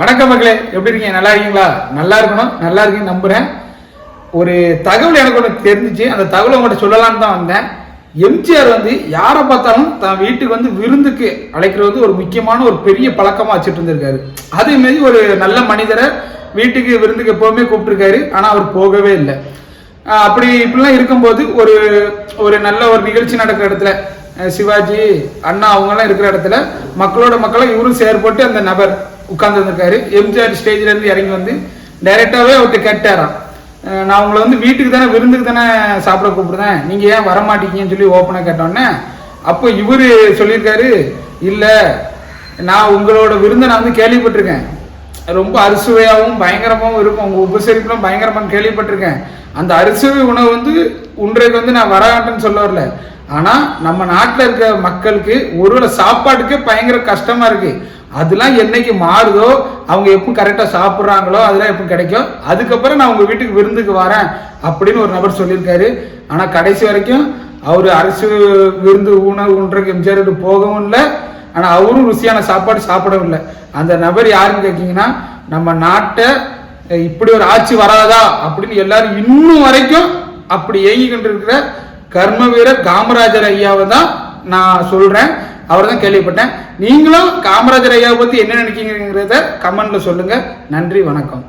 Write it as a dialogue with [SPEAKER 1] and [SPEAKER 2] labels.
[SPEAKER 1] வணக்கம் மக்களே எப்படி இருக்கீங்க? நல்லா இருக்கீங்களா? நல்லா இருக்கணும் நல்லா இருக்கீங்க நம்புறேன். ஒரு தகவல் எனக்கு ஒன்று தெரிஞ்சிச்சு. அந்த தகவலை உங்கள்கிட்ட சொல்லலாம்னு தான் வந்தேன். எம்ஜிஆர் வந்து யாரை பார்த்தாலும் தான் வீட்டுக்கு வந்து விருந்துக்கு அழைக்கிறது வந்து ஒரு முக்கியமான ஒரு பெரிய பழக்கமாக வச்சுட்டு இருந்திருக்காரு. அதே ஒரு நல்ல மனிதரை வீட்டுக்கு விருந்துக்கு எப்போவுமே கூப்பிட்டுருக்காரு. ஆனால் அவர் போகவே இல்லை. அப்படி இப்படிலாம் இருக்கும்போது ஒரு ஒரு நல்ல ஒரு நிகழ்ச்சி நடக்கிற இடத்துல சிவாஜி அண்ணா அவங்கெல்லாம் இருக்கிற இடத்துல மக்களோட மக்களை இவரும் செயற்பட்டு அந்த நபர் உட்கார்ந்து வந்திருக்காரு எம்ஜிஆர் ஸ்டேஜ்ல இருந்து இறங்கி வந்து டைரெக்டாகவே அவர்கிட்ட கேட்டாராம். நான் உங்களை வந்து வீட்டுக்கு தானே விருந்துக்கு தானே சாப்பிட கூப்பிடுறேன். நீங்க ஏன் வரமாட்டீங்கன்னு சொல்லி ஓப்பனாக கேட்டோன்னே அப்போ இவர் சொல்லியிருக்காரு இல்லை நான் உங்களோட விருந்தை நான் வந்து கேள்விப்பட்டிருக்கேன். ரொம்ப அறுசுவையாகவும் பயங்கரமாகவும் இருக்கும். உங்கள் உபசரிப்புலாம் பயங்கரமாக கேள்விப்பட்டிருக்கேன். அந்த அறுசுவை உணவு வந்து உன்றைக்கு வந்து நான் வராட்டேன்னு சொல்ல வரல ஆனால் நம்ம நாட்டில் இருக்க மக்களுக்கு ஒருவேளை சாப்பாட்டுக்கே பயங்கர கஷ்டமாக இருக்குது அதெல்லாம் என்னைக்கு மாறுதோ அவங்க எப்போ கரெக்டாக சாப்பிட்றாங்களோ அதெல்லாம் எப்போ கிடைக்கும்? அதுக்கப்புறம் நான் உங்கள் வீட்டுக்கு விருந்துக்கு வரேன் அப்படின்னு ஒரு நபர் சொல்லியிருக்காரு. ஆனால் கடைசி வரைக்கும் அவர் அரசு விருந்து உணவு உண்றதுக்கு எம்ஜிஆர் போகவும் இல்லை. ஆனால் அவரும் ருசியான சாப்பாடு சாப்பிடவும் இல்லை. அந்த நபர் யாருன்னு கேட்கிங்கன்னா நம்ம நாட்டை இப்படி ஒரு ஆட்சி வராதா அப்படின்னு எல்லாரும் இன்னும் வரைக்கும் அப்படி ஏங்கி இருக்கிற கர்ம வீரர் காமராஜர் ஐயாவை தான் நான் சொல்கிறேன் அவர் தான் கேள்விப்பட்டேன். நீங்களும் காமராஜர் ஐயாவை பற்றி என்ன நினைக்கிறீங்கிறத கமெண்ட்ல சொல்லுங்க. நன்றி வணக்கம்.